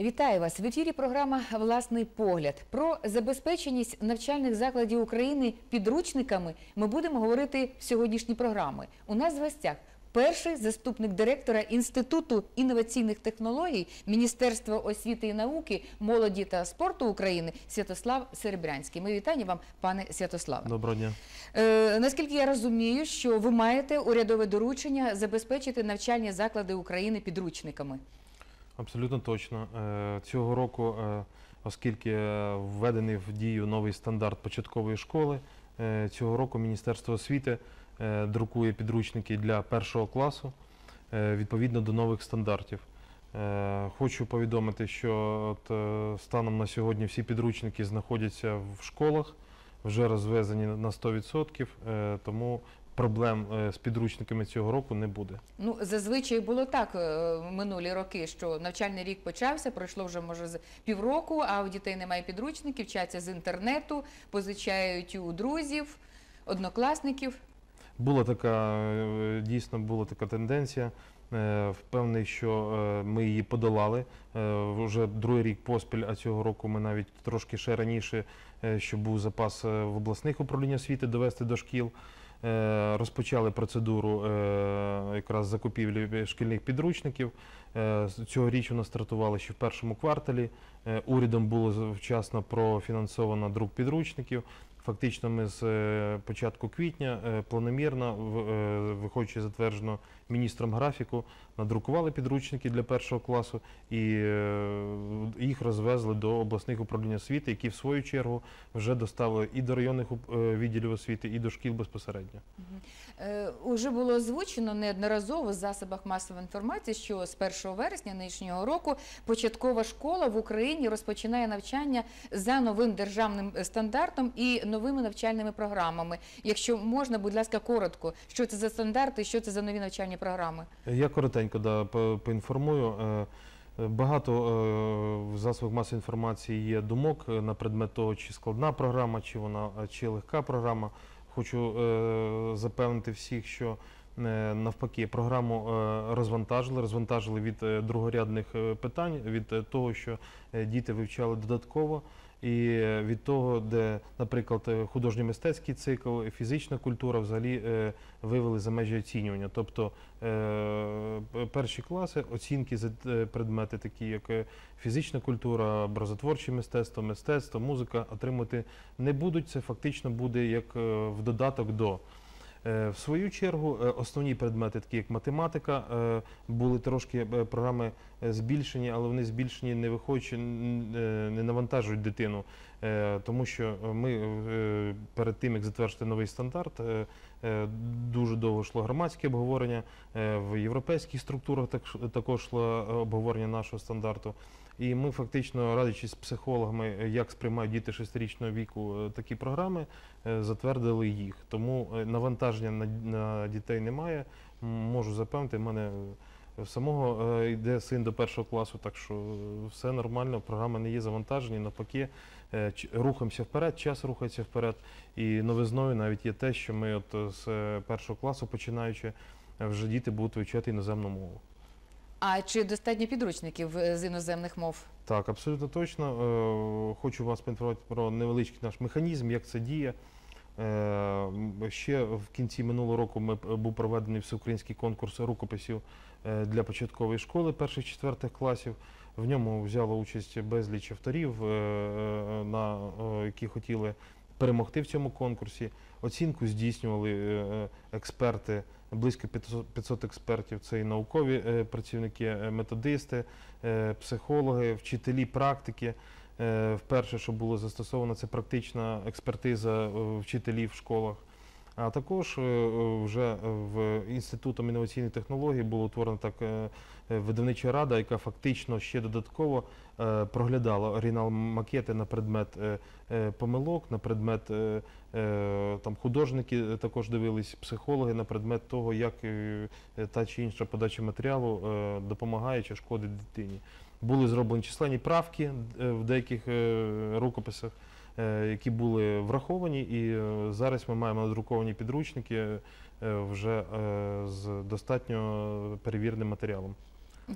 Вітаю вас в ефірі. Програма Власний погляд про забезпеченість навчальних закладів України підручниками. Ми будемо говорити в сьогоднішній програмі. У нас в гостях перший заступник директора Інституту інноваційних технологій Міністерства освіти і науки, молоді та спорту України Святослав Серебрянський. Ми вітання вам, пане Святославе. Доброго дня. Е, наскільки я розумію, що ви маєте урядове доручення забезпечити навчальні заклади України підручниками. Абсолютно точно. Е, Цього року, е, оскільки введений в дію новий стандарт початкової школи, е, цього року Міністерство освіти друкує підручники для першого класу відповідно до нових стандартів. Хочу повідомити, що от станом на сьогодні всі підручники знаходяться в школах, вже розвезені на 100%, е, тому проблем е, з підручниками цього року не буде. Ну, зазвичай було так е, минулі роки, що навчальний рік почався, пройшло вже може з півроку, а у дітей немає підручників, вчаться з інтернету, позичають у друзів, однокласників. Була така е, дійсно була така тенденція. Впевнений, що ми її подолали вже другий рік поспіль, а цього року ми навіть трошки ще раніше, щоб був запас в обласних управління освіти довести до шкіл. Е, Розпочали процедуру е, якраз закупівлі шкільних підручників. Цьогоріч у нас вона стартувала ще в першому кварталі. Е, Урядом було вчасно профінансовано друк підручників. Фактично, ми з е, початку квітня е, планомірно, е, виходячи з затвердженого міністром графіку, надрукували підручники для першого класу і е, їх розвезли до обласних управлінь освіти, які в свою чергу вже доставили і до районних е, відділів освіти, і до шкіл безпосередньо. Е, Уже було озвучено неодноразово в засобах масової інформації, що з 1 вересня нинішнього року початкова школа в Україні розпочинає навчання за новим державним стандартом і новими навчальними програмами. Якщо можна, будь ласка, коротко, що це за стандарти, що це за нові навчальні програми? Я коротенько да, поінформую. Е, Багато е, в засобах масової інформації є думок е, на предмет того, чи складна програма, чи вона чи легка програма. Хочу запевнити всіх, що навпаки програму розвантажили, розвантажили від другорядних питань, від того, що діти вивчали додатково. І від того, де, наприклад, е, художньо-мистецький цикл, фізична культура взагалі е, вивели за межі оцінювання. Тобто е, перші класи оцінки за предмети, такі як фізична культура, образотворче мистецтво, мистецтво, музика, отримати не будуть. Це фактично буде як в додаток до. Е, В свою чергу, е, основні предмети, такі як математика, е, були трошки програми збільшені, але вони збільшені не виходячи, не навантажують дитину, тому що ми перед тим, як затвердити новий стандарт, дуже довго йшло громадське обговорення. В європейських структурах також йшло обговорення нашого стандарту. І ми фактично, радячись з психологами, е, як сприймають діти шестирічного віку е, такі програми, е, затвердили їх. Тому навантаження на, на дітей немає. Можу запевнити, в мене самого йде син до першого класу, так що все нормально, програми не є завантажені. Навпаки, рухаємося вперед, час рухається вперед. І новизною навіть є те, що ми от з першого класу починаючи, вже діти будуть вивчати іноземну мову. А чи достатньо підручників е, з іноземних мов? Так, абсолютно точно. Е, Хочу вас поінформувати про невеличкий наш механізм, як це діє. Е, Ще в кінці минулого року був проведений всеукраїнський конкурс рукописів для початкової школи перших-четвертих класів. В ньому взяло участь безліч авторів, на, які хотіли перемогти в цьому конкурсі. Оцінку здійснювали е, експерти, близько 500 500 експертів. Це і наукові е, працівники, е, методисти, е, психологи, вчителі практики. Е, Вперше, що було застосовано, це практична експертиза е, вчителів в школах. А також е, е, вже в Інститутом інноваційних технологій було утворена так е, е, видавнича рада, яка фактично ще додатково е, проглядала оригінал макети на предмет е, е, помилок, на предмет е, е, там художники е, також дивились, психологи на предмет того, як е, е, та чи інша подача матеріалу е, допомагає чи шкодить дитині. Були зроблені численні правки е, в деяких е, рукописах, е, які були враховані, і е, зараз ми маємо надруковані підручники е, вже е, з достатньо перевіреним матеріалом.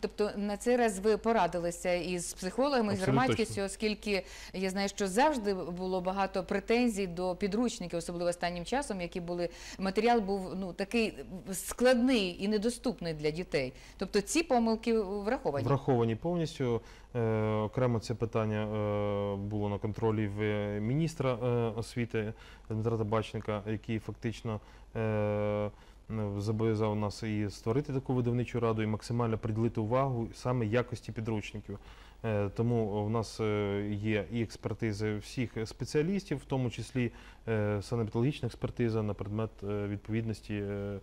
Тобто на цей раз ви порадилися із психологами, з Абсолютно громадськістю, оскільки я знаю, що завжди було багато претензій до підручників, особливо останнім часом, які були матеріал був ну такий складний і недоступний для дітей. Тобто ці помилки враховані. Враховані повністю. Е, Окремо це питання е, було на контролі в е, міністра е, освіти Дмитра Табачника, який фактично е, зобов'язав нас і створити таку видавничу раду, і максимально приділити увагу саме якості підручників. Е, Тому в нас е, є і експертизи всіх спеціалістів, в тому числі е, санепідологічна експертиза на предмет е, відповідності е,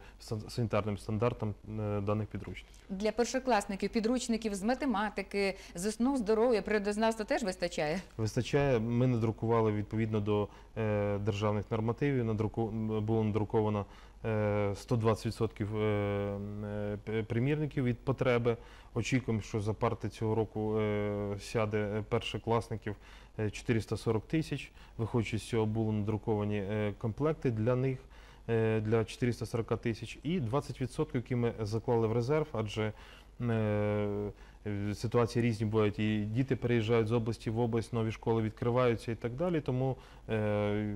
санітарним стандартам е, даних підручників. Для першокласників підручників з математики, з основ здоров'я, природознавства теж вистачає. Вистачає. Ми надрукували відповідно до е, державних нормативів. Було надруковано е, 120% е, е, примірників від потреби. Очікуємо, що за парти цього року е, сяде першокласників е, 440 тисяч. Виходячи з цього, були надруковані е, комплекти для них. е, Для 440 тисяч і 20%, які ми заклали в резерв, адже е, Е, Ситуації різні бувають, і діти переїжджають з області в область, нові школи відкриваються і так далі. Тому е, е,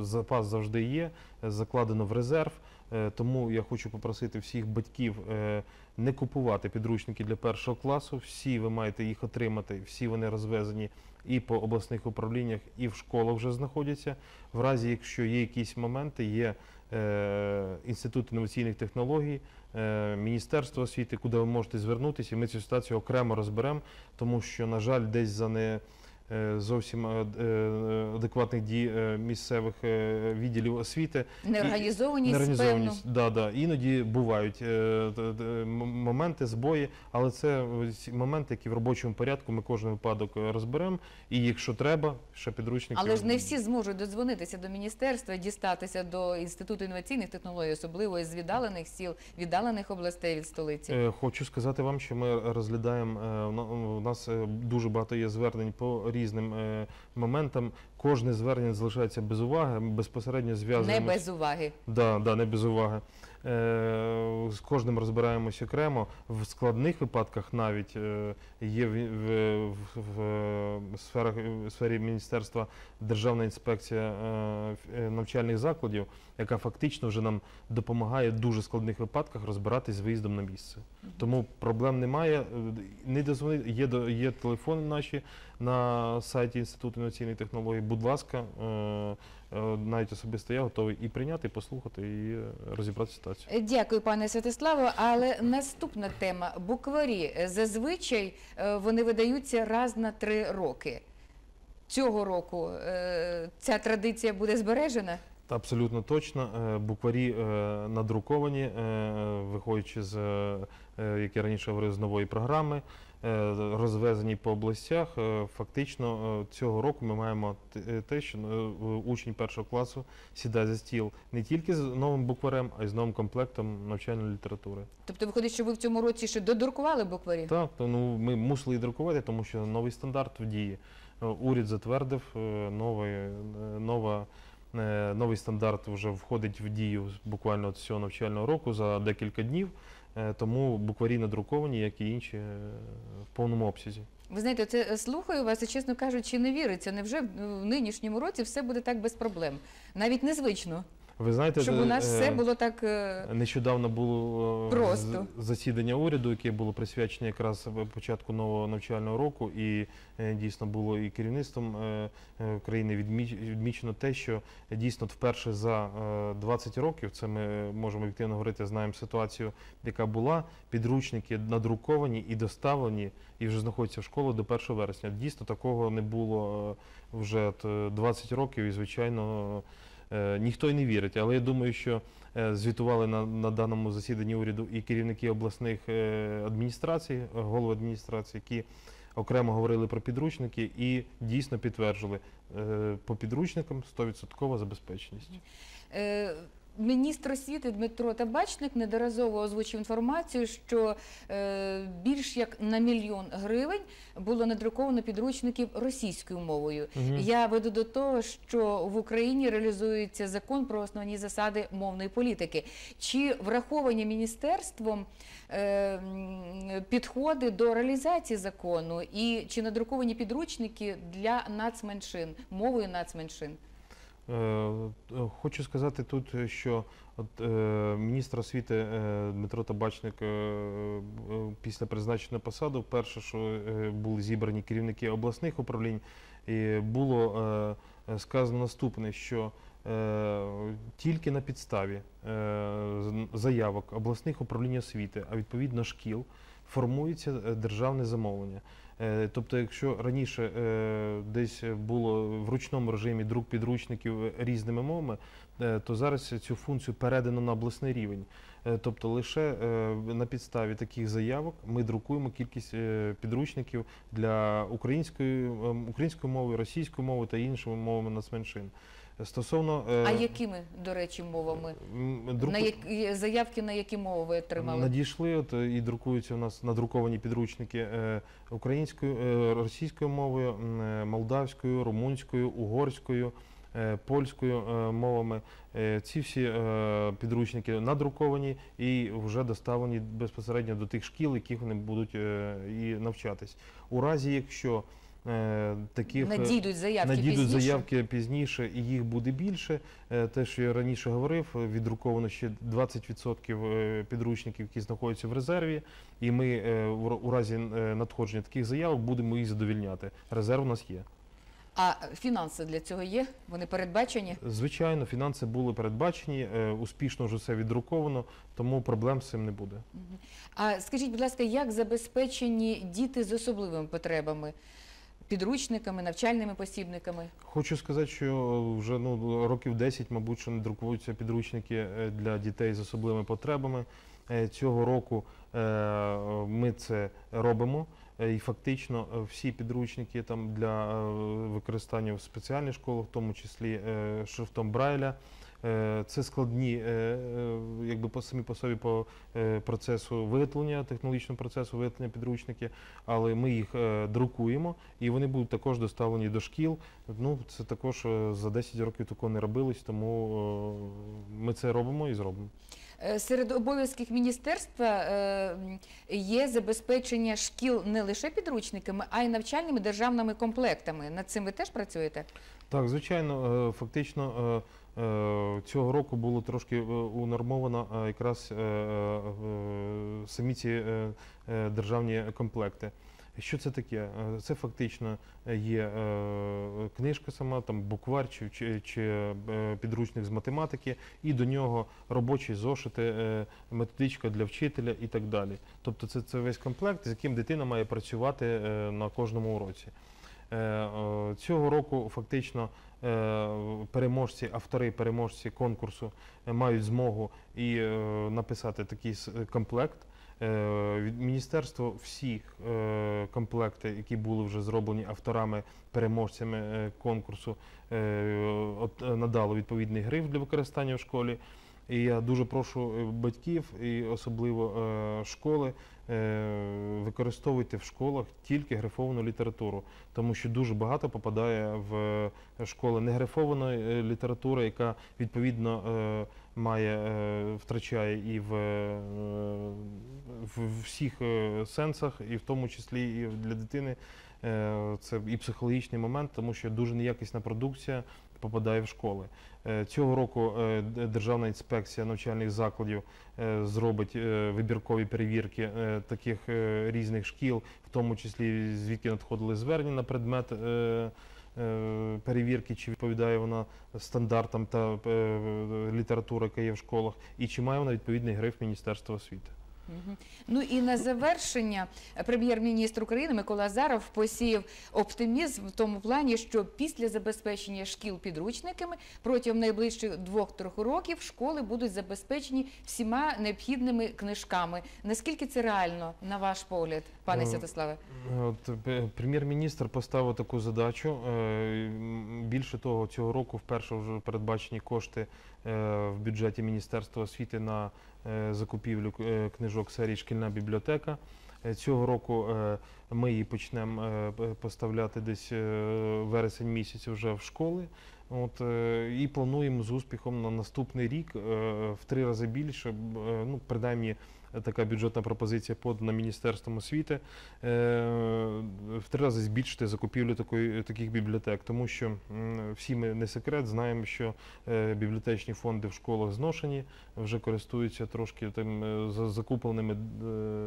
запас завжди є, е, закладено в резерв. Е, Тому я хочу попросити всіх батьків е, не купувати підручники для першого класу. Всі ви маєте їх отримати, всі вони розвезені і по обласних управліннях, і в школах вже знаходяться. В разі, якщо є якісь моменти, є е, інститут інноваційних технологій, Міністерство освіти, куди ви можете звернутися, і ми цю ситуацію окремо розберемо, тому що, на жаль, десь за не зовсім е, е, адекватних дій е, місцевих е, відділів освіти Неорганізованість, певно. Неорганізованість, да, да. Іноді бувають е, моменти, збої, але це е, моменти, які в робочому порядку ми кожен випадок е, розберемо. І якщо треба, ще підручники. Але ж не всі зможуть додзвонитися до міністерства, дістатися до інституту інноваційних технологій, особливо із віддалених сіл, віддалених областей від столиці. Е, Хочу сказати вам, що ми розглядаємо. е, У нас е, дуже багато є звернень по різним е, моментам. Кожне звернення залишається без уваги. Безпосередньо безпосередньо Не без уваги. Да, да, не без уваги. Е, з кожним розбираємось окремо. В складних випадках навіть е, є в, в, в, сферах, в сфері міністерства Державна інспекція е, навчальних закладів, яка фактично вже нам допомагає в дуже складних випадках розбиратись з виїздом на місце. Тому проблем немає. Не дозвони, є, є телефони наші на сайті Інституту інноваційних технологій. Будь ласка, навіть особисто я готовий і прийняти, і послухати, і е, розібрати ситуацію. Е, Дякую, пане Святославе. Але наступна тема букварі. Е, Зазвичай е, вони видаються раз на три роки. Цього року е, ця традиція буде збережена. Абсолютно точно. Е, Букварі е, надруковані, е, виходячи з, як я раніше говорив, з нової програми, розвезені по областях. Фактично цього року ми маємо те, що учень першого класу сідає за стіл не тільки з новим букварем, а й з новим комплектом навчальної літератури. Тобто, виходить, що ви в цьому році ще додрукували букварі? Так, то, ну, ми мусили її друкувати, тому що новий стандарт в дії. Уряд затвердив новий, нова, е, новий стандарт вже входить в дію буквально цього навчального року за декілька днів. Е, Тому букварі надруковані, як і інші, е, в повному обсязі. Ви знаєте, це е, слухаю вас і, чесно кажучи, не віриться. Невже в нинішньому році все буде так без проблем? Навіть незвично, Ви знаєте, щоб у нас е, все було так. е, Нещодавно було е, Просто. засідання уряду, яке було присвячене якраз початку нового навчального року, і е, дійсно було і керівництвом е, е, України відмічено те, що дійсно вперше за е, 20 років, це ми можемо об'єктивно говорити, знаємо ситуацію, яка була, підручники надруковані і доставлені, і вже знаходяться в школі до 1 вересня. Дійсно такого не було е, вже е, 20 років, і звичайно. Е, Ніхто й не вірить, але я думаю, що е, звітували на, на даному засіданні уряду і керівники обласних е, адміністрацій, голови адміністрації, які окремо говорили про підручники і дійсно підтверджували по підручникам 100% забезпеченість. Міністр освіти Дмитро Табачник недоразово озвучив інформацію, що е, більш як на мільйон гривень було надруковано підручників російською мовою. Мгм. Я веду до того, що в Україні реалізується закон про основні засади мовної політики. Чи враховані міністерством е, підходи до реалізації закону, і чи надруковані підручники для нацменшин, мовою нацменшин? Е, Хочу сказати тут, що от, е, міністр освіти е, Дмитро Табачник після призначення на посаду, перше, що були зібрані керівники обласних управлінь, і було сказано наступне, що тільки на підставі заявок обласних управлінь освіти, а відповідно шкіл, формується державне замовлення. Е, Тобто, якщо раніше е, десь було в ручному режимі друк підручників різними мовами, е, то зараз цю функцію передано на обласний рівень. Тобто лише на підставі таких заявок ми друкуємо кількість підручників для української, ем, української мови, російської мови та іншими мовами нацменшин. Стосовно е, А якими, до речі, мовами? друку- На які заявки на які мови ви отримали? Надійшли от е, і друкуються у нас надруковані підручники е, українською, е, російською мовою, е, молдавською, румунською, угорською, е, польською е, мовами. Е, Ці всі е, підручники надруковані і вже доставлені безпосередньо до тих шкіл, яких вони будуть е, і навчатись. У разі, якщо таких е, Надійдуть заявки Надійдуть пізніше? заявки пізніше, і їх буде більше. Е, Те, що я раніше говорив, е, віддруковано ще 20% е, підручників, які знаходяться в резерві, і ми е, у разі е, надходження таких заявок будемо їх задовільняти. Резерв у нас є. А фінанси для цього є? Вони передбачені? Звичайно, фінанси були передбачені, е, успішно вже все віддруковано, тому проблем з цим не буде. А скажіть, будь ласка, як забезпечені діти з особливими потребами? Підручниками, навчальними посібниками? Хочу сказати, що вже ну років 10, мабуть, що не друкуються підручники е, для дітей з особливими потребами. Е, Цього року е, ми це робимо. І фактично всі підручники там для використання в спеціальних школах, в тому числі шрифтом Брайля. Е, Це складні, е, е, якби по самі по собі по процесу виготовлення, технологічному процесу виготовлення підручники, але ми їх друкуємо і вони будуть також доставлені до шкіл. Ну це також за 10 років такого не робилось, тому ми це робимо і зробимо. Серед обов'язків міністерства є забезпечення шкіл не лише підручниками, а й навчальними державними комплектами. Над цим ви теж працюєте? Так, звичайно, фактично цього року було трошки е, унормовано е, якраз е, е, самі ці е, е, державні комплекти. Що це таке? Е, Це фактично є е, книжка сама, там буквар чи, чи, е, підручник з математики, і до нього робочі зошити, е, методичка для вчителя і так далі. Тобто це, це весь комплект, з яким дитина має працювати е, на кожному уроці. Е, Цього року фактично е, переможці, автори переможці конкурсу е, мають змогу і написати такий комплект. Е, Від міністерства всі е, комплекти, які були вже зроблені авторами, переможцями конкурсу, надало відповідний гриф для використання в школі. І я дуже прошу е, батьків і особливо е, школи е, використовуйте в школах тільки грифовану літературу, тому що дуже багато попадає в школи негрифованої літератури, яка відповідно має втрачає і в, в всіх сенсах, і в тому числі і для дитини. Це і психологічний момент, тому що дуже неякісна продукція попадає в школи. Е, Цього року е, Державна інспекція навчальних закладів е, зробить вибіркові перевірки таких різних шкіл, в тому числі звідки надходили звернення на предмет. Перевірки, чи відповідає вона стандартам та літератури, яка є в школах, і чи має вона відповідний гриф Міністерства освіти. Ну і на завершення е, прем'єр-міністр України Микола Азаров посіяв оптимізм в тому плані, що після забезпечення шкіл підручниками протягом найближчих двох-трьох років школи будуть забезпечені всіма необхідними книжками. Наскільки це реально, на ваш погляд, пане Ну, Святославе? Е, прем'єр-міністр поставив таку задачу. Е, Більше того, цього року вперше вже передбачені кошти в бюджеті Міністерства освіти на е, закупівлю е, книжок серії Шкільна бібліотека. Е, Цього року е, ми її почнемо е, поставляти десь е, вересень місяць вже в школи. От, е, і плануємо з успіхом на наступний рік е, в три рази більше, е, ну, принаймні така бюджетна пропозиція подана Міністерством освіти, в три рази збільшити закупівлю такої, таких бібліотек, тому що всі ми не секрет, знаємо, що бібліотечні фонди в школах зношені, вже користуються трошки тим за- закупленими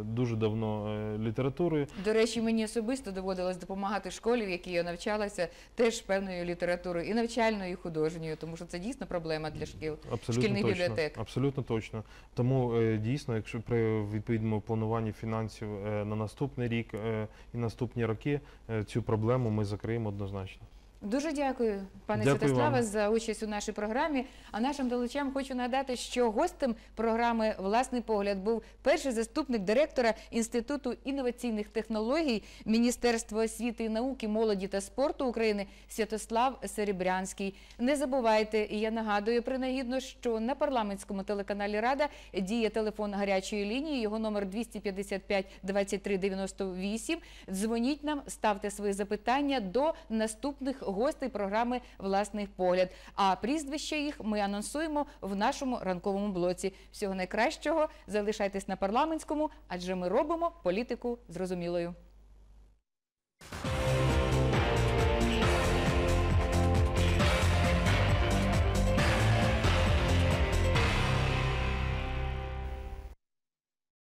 дуже давно літературою. До речі, мені особисто доводилось допомагати школі, в якій я навчалася, теж певною літературою і навчальною, і художньою, тому що це дійсно проблема для шкіл. Абсолютно Шкільних точно. бібліотек. Абсолютно точно. Тому е, дійсно, якщо при відповідному плануванні фінансів е, на наступний рік е, і наступні роки цю проблему ми закриємо однозначно. Дуже дякую, пане Дякую Святославе, вам. за участь у нашій програмі. А нашим глядачам хочу нагадати, що гостем програми Власний погляд був перший заступник директора Інституту інноваційних технологій Міністерства освіти і науки, молоді та спорту України Святослав Серебрянський. Не забувайте, і я нагадую принагідно, що на парламентському телеканалі Рада діє телефон гарячої лінії. Його номер 255 23 98. Дзвоніть нам, ставте свої запитання до наступних гостей програми Власний погляд. А прізвище їх ми анонсуємо в нашому ранковому блоці. Всього найкращого залишайтесь на парламентському, адже ми робимо політику зрозумілою.